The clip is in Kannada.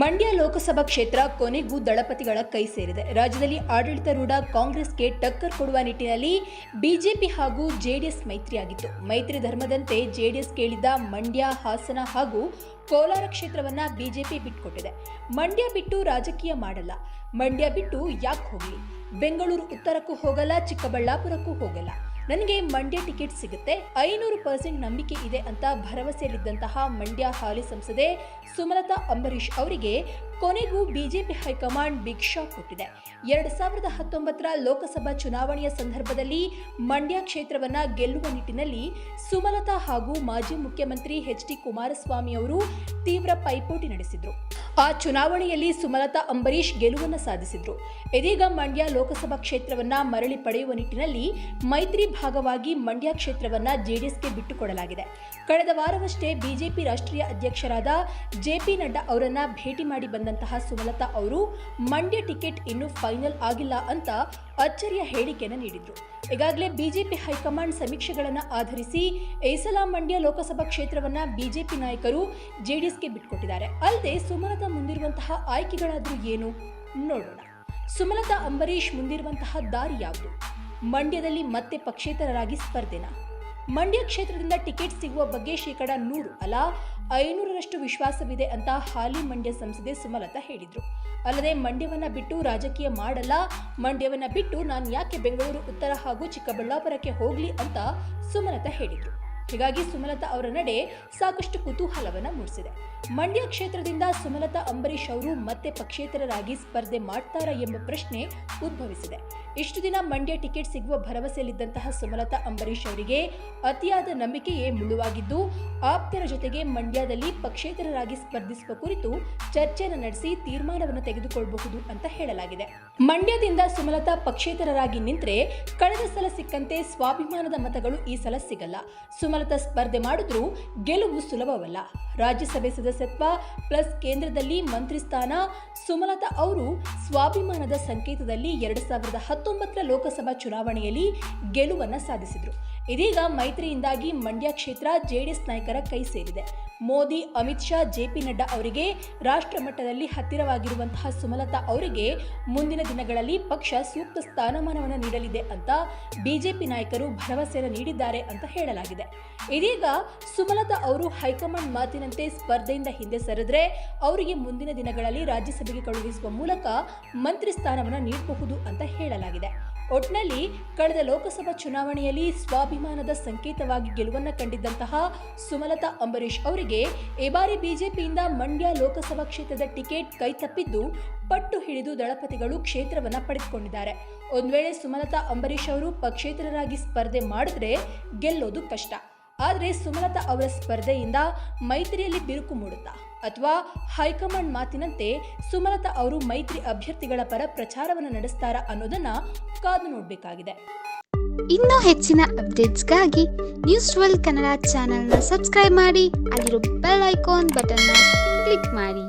ಮಂಡ್ಯ ಲೋಕಸಭಾ ಕ್ಷೇತ್ರ ಕೊನೆಗೂ ದಳಪತಿಗಳ ಕೈ ಸೇರಿದೆ. ರಾಜ್ಯದಲ್ಲಿ ಆಡಳಿತಾರೂಢ ಕಾಂಗ್ರೆಸ್ಗೆ ಟಕ್ಕರ್ ಕೊಡುವ ನಿಟ್ಟಿನಲ್ಲಿ ಬಿಜೆಪಿ ಹಾಗೂ ಜೆಡಿಎಸ್ ಮೈತ್ರಿಯಾಗಿತ್ತು. ಮೈತ್ರಿ ಧರ್ಮದಂತೆ ಜೆಡಿಎಸ್ ಕೇಳಿದ್ದ ಮಂಡ್ಯ, ಹಾಸನ ಹಾಗೂ ಕೋಲಾರ ಕ್ಷೇತ್ರವನ್ನ ಬಿಜೆಪಿ ಬಿಟ್ಕೊಟ್ಟಿದೆ. ಮಂಡ್ಯ ಬಿಟ್ಟು ರಾಜಕೀಯ ಮಾಡಲ್ಲ. ಮಂಡ್ಯ ಬಿಟ್ಟು ಯಾಕೆ ಹೋಗಲಿ? ಬೆಂಗಳೂರು ಉತ್ತರಕ್ಕೂ ಹೋಗಲ್ಲ, ಚಿಕ್ಕಬಳ್ಳಾಪುರಕ್ಕೂ ಹೋಗಲ್ಲ. ನನಗೆ ಮಂಡ್ಯ ಟಿಕೆಟ್ ಸಿಗುತ್ತೆ. ಐನೂರು ಪರ್ಸೆಂಟ್ ನಂಬಿಕೆ ಇದೆ ಅಂತ ಭರವಸೆಯಲ್ಲಿದ್ದಂತಹ ಮಂಡ್ಯ ಹಾಲಿ ಸಂಸದೆ ಸುಮಲತಾ ಅಂಬರೀಶ್ ಅವರಿಗೆ ಕೊನೆಗೂ ಬಿಜೆಪಿ ಹೈಕಮಾಂಡ್ ಬಿಗ್ ಶಾಕ್ ಕೊಟ್ಟಿದೆ. ಎರಡ್ ಸಾವಿರದ ಹತ್ತೊಂಬತ್ತರ ಲೋಕಸಭಾ ಚುನಾವಣೆಯ ಸಂದರ್ಭದಲ್ಲಿ ಮಂಡ್ಯ ಕ್ಷೇತ್ರವನ್ನ ಗೆಲ್ಲುವ ನಿಟ್ಟಿನಲ್ಲಿ ಸುಮಲತಾ ಹಾಗೂ ಮಾಜಿ ಮುಖ್ಯಮಂತ್ರಿ ಎಚ್ ಡಿ ಕುಮಾರಸ್ವಾಮಿ ಅವರು ತೀವ್ರ ಪೈಪೋಟಿ ನಡೆಸಿದ್ರು. ಆ ಚುನಾವಣೆಯಲ್ಲಿ ಸುಮಲತಾ ಅಂಬರೀಶ್ ಗೆಲುವನ್ನು ಸಾಧಿಸಿದ್ರು. ಇದೀಗ ಮಂಡ್ಯ ಲೋಕಸಭಾ ಕ್ಷೇತ್ರವನ್ನ ಮರಳಿ ಪಡೆಯುವ ನಿಟ್ಟಿನಲ್ಲಿ ಮೈತ್ರಿ ಭಾಗವಾಗಿ ಮಂಡ್ಯ ಕ್ಷೇತ್ರವನ್ನ ಜೆಡಿಎಸ್ಗೆ ಬಿಟ್ಟುಕೊಡಲಾಗಿದೆ. ಕಳೆದ ವಾರವಷ್ಟೇ ಬಿಜೆಪಿ ರಾಷ್ಟ್ರೀಯ ಅಧ್ಯಕ್ಷರಾದ ಜೆಪಿ ನಡ್ಡಾ ಅವರನ್ನ ಭೇಟಿ ಮಾಡಿ ಬಂದಂತಹ ಸುಮಲತಾ ಅವರು, ಮಂಡ್ಯ ಟಿಕೆಟ್ ಇನ್ನೂ ಫೈನಲ್ ಆಗಿಲ್ಲ ಅಂತ ಅಚ್ಚರಿಯ ಹೇಳಿಕೆಯನ್ನು ನೀಡಿದ್ರು. ಈಗಾಗಲೇ ಬಿಜೆಪಿ ಹೈಕಮಾಂಡ್ ಸಮೀಕ್ಷೆಗಳನ್ನು ಆಧರಿಸಿ ಏಸಲ ಮಂಡ್ಯ ಲೋಕಸಭಾ ಕ್ಷೇತ್ರವನ್ನ ಬಿಜೆಪಿ ನಾಯಕರು ಜೆಡಿಎಸ್ಗೆ ಬಿಟ್ಕೊಟ್ಟಿದ್ದಾರೆ. ಅಲ್ಲದೆ ಸುಮಲತಾ ಮುಂದಿರುವಂತಹ ಆಯ್ಕೆಗಳಾದರೂ ಏನು? ನೋಡೋಣ. ಸುಮಲತಾ ಅಂಬರೀಶ್ ಮುಂದಿರುವಂತಹ ದಾರಿ ಯಾವುದು? ಮಂಡ್ಯದಲ್ಲಿ ಮತ್ತೆ ಪಕ್ಷೇತರರಾಗಿ ಸ್ಪರ್ಧೆನಾ? ಮಂಡ್ಯ ಕ್ಷೇತ್ರದಿಂದ ಟಿಕೆಟ್ ಸಿಗುವ ಬಗ್ಗೆ ಶೇಕಡ ನೂರು ಅಲ್ಲ, ಐನೂರರಷ್ಟು ವಿಶ್ವಾಸವಿದೆ ಅಂತ ಹಾಲಿ ಮಂಡ್ಯ ಸಂಸದೆ ಸುಮಲತಾ ಹೇಳಿದ್ರು. ಅಲ್ಲದೆ ಮಂಡ್ಯವನ್ನ ಬಿಟ್ಟು ರಾಜಕೀಯ ಮಾಡಲ್ಲ, ಮಂಡ್ಯವನ್ನ ಬಿಟ್ಟು ನಾನು ಯಾಕೆ ಬೆಂಗಳೂರು, ಉತ್ತರ ಹಾಗೂ ಚಿಕ್ಕಬಳ್ಳಾಪುರಕ್ಕೆ ಹೋಗ್ಲಿ ಅಂತ ಸುಮಲತಾ ಹೇಳಿದ್ರು. ಹೀಗಾಗಿ ಸುಮಲತಾ ಅವರ ನಡೆ ಸಾಕಷ್ಟು ಕುತೂಹಲವನ್ನ ಮೂಡಿಸಿದೆ. ಮಂಡ್ಯ ಕ್ಷೇತ್ರದಿಂದ ಸುಮಲತಾ ಅಂಬರೀಶ್ ಅವರು ಮತ್ತೆ ಪಕ್ಷೇತರರಾಗಿ ಸ್ಪರ್ಧೆ ಮಾಡ್ತಾರಾ ಎಂಬ ಪ್ರಶ್ನೆ ಉದ್ಭವಿಸಿದೆ. ಇಷ್ಟು ದಿನ ಮಂಡ್ಯ ಟಿಕೆಟ್ ಸಿಗುವ ಭರವಸೆಯಲ್ಲಿದ್ದಂತಹ ಸುಮಲತಾ ಅಂಬರೀಶ್ ಅವರಿಗೆ ಅತಿಯಾದ ನಂಬಿಕೆಯೇ ಮುಳುವಾಗಿದ್ದು ಆಪ್ತರ ಜೊತೆಗೆ ಮಂಡ್ಯದಲ್ಲಿ ಪಕ್ಷೇತರರಾಗಿ ಸ್ಪರ್ಧಿಸುವ ಕುರಿತು ಚರ್ಚೆಯನ್ನು ನಡೆಸಿ ತೀರ್ಮಾನವನ್ನು ತೆಗೆದುಕೊಳ್ಳಬಹುದು ಅಂತ ಹೇಳಲಾಗಿದೆ. ಮಂಡ್ಯದಿಂದ ಸುಮಲತಾ ಪಕ್ಷೇತರರಾಗಿ ನಿಂತರೆ ಕಳೆದ ಸಲ ಸಿಕ್ಕಂತೆ ಸ್ವಾಭಿಮಾನದ ಮತಗಳು ಈ ಸಲ ಸಿಗಲ್ಲ. ಸುಮಲತಾ ಸ್ಪರ್ಧೆ ಮಾಡಿದ್ರೂ ಗೆಲುವು ಸುಲಭವಲ್ಲ. ರಾಜ್ಯಸಭೆ ಸದಸ್ಯತ್ವ ಪ್ಲಸ್ ಕೇಂದ್ರದಲ್ಲಿ ಮಂತ್ರಿ ಸ್ಥಾನ, ಸುಮಲತಾ ಅವರು ಸ್ವಾಭಿಮಾನದ ಸಂಕೇತದಲ್ಲಿ ಎರಡು ಸಾವಿರದ ಹತ್ತೊಂಬತ್ತರ ಲೋಕಸಭಾ ಚುನಾವಣೆಯಲ್ಲಿ ಗೆಲುವನ್ನು ಸಾಧಿಸಿದರು. ಇದೀಗ ಮೈತ್ರಿಯಿಂದಾಗಿ ಮಂಡ್ಯ ಕ್ಷೇತ್ರ ಜೆಡಿಎಸ್ ನಾಯಕರ ಕೈ ಸೇರಿದೆ. ಮೋದಿ, ಅಮಿತ್ ಶಾ, ಜೆ ಪಿ ನಡ್ಡಾ ಅವರಿಗೆ ರಾಷ್ಟ್ರ ಮಟ್ಟದಲ್ಲಿ ಹತ್ತಿರವಾಗಿರುವಂತಹ ಸುಮಲತಾ ಅವರಿಗೆ ಮುಂದಿನ ದಿನಗಳಲ್ಲಿ ಪಕ್ಷ ಸೂಕ್ತ ಸ್ಥಾನಮಾನವನ್ನು ನೀಡಲಿದೆ ಅಂತ ಬಿಜೆಪಿ ನಾಯಕರು ಭರವಸೆಯನ್ನು ನೀಡಿದ್ದಾರೆ ಅಂತ ಹೇಳಲಾಗಿದೆ. ಇದೀಗ ಸುಮಲತಾ ಅವರು ಹೈಕಮಾಂಡ್ ಮಾತಿನಂತೆ ಸ್ಪರ್ಧೆಯಿಂದ ಹಿಂದೆ ಸರಿದ್ರೆ ಅವರಿಗೆ ಮುಂದಿನ ದಿನಗಳಲ್ಲಿ ರಾಜ್ಯಸಭೆಗೆ ಕಳುಹಿಸುವ ಮೂಲಕ ಮಂತ್ರಿ ಸ್ಥಾನವನ್ನು ನೀಡಬಹುದು ಅಂತ ಹೇಳಲಾಗಿದೆ. ಒಟ್ನಲ್ಲಿ ಕಳೆದ ಲೋಕಸಭಾ ಚುನಾವಣೆಯಲ್ಲಿ ಸ್ವಾಭಿಮಾನದ ಸಂಕೇತವಾಗಿ ಗೆಲುವನ್ನ ಕಂಡಿದ್ದಂತಹ ಸುಮಲತಾ ಅಂಬರೀಶ್ ಅವರಿಗೆ ಈ ಬಾರಿ ಬಿಜೆಪಿಯಿಂದ ಮಂಡ್ಯ ಲೋಕಸಭಾ ಕ್ಷೇತ್ರದ ಟಿಕೆಟ್ ಕೈತಪ್ಪಿದ್ದು ಪಟ್ಟು ಹಿಡಿದು ದಳಪತಿಗಳು ಕ್ಷೇತ್ರವನ್ನ ಪಡೆದುಕೊಂಡಿದ್ದಾರೆ. ಒಂದು ವೇಳೆ ಸುಮಲತಾ ಅಂಬರೀಶ್ ಅವರು ಪಕ್ಷೇತರರಾಗಿ ಸ್ಪರ್ಧೆ ಮಾಡಿದ್ರೆ ಗೆಲ್ಲೋದು ಕಷ್ಟ. ಆದರೆ ಸುಮಲತಾ ಅವರ ಸ್ಪರ್ಧೆಯಿಂದ ಮೈತ್ರಿಯಲ್ಲಿ ಬಿರುಕು ಮೂಡುತ್ತಾ. ಅಥವಾ ಹೈಕಮಾಂಡ್ ಮಾತಿನಂತೆ ಸುಮಲತಾ ಅವರು ಮೈತ್ರಿ ಅಭ್ಯರ್ಥಿಗಳ ಪರ ಪ್ರಚಾರವನ್ನು ನಡೆಸ್ತಾರಾ ಅನ್ನೋದನ್ನ ಕಾದು ನೋಡಬೇಕಾಗಿದೆ. ಇನ್ನೂ ಹೆಚ್ಚಿನ ಅಪ್ಡೇಟ್ಸ್ಗಾಗಿ ನ್ಯೂಸ್ ಟ್ವೆಲ್ ಕನ್ನಡ ಚಾನೆಲ್ನ ಸಬ್ಸ್ಕ್ರೈಬ್ ಮಾಡಿ, ಅಲ್ಲಿರೋ ಬೆಲ್ ಐಕಾನ್ ಬಟನ್ನ ಕ್ಲಿಕ್ ಮಾಡಿ.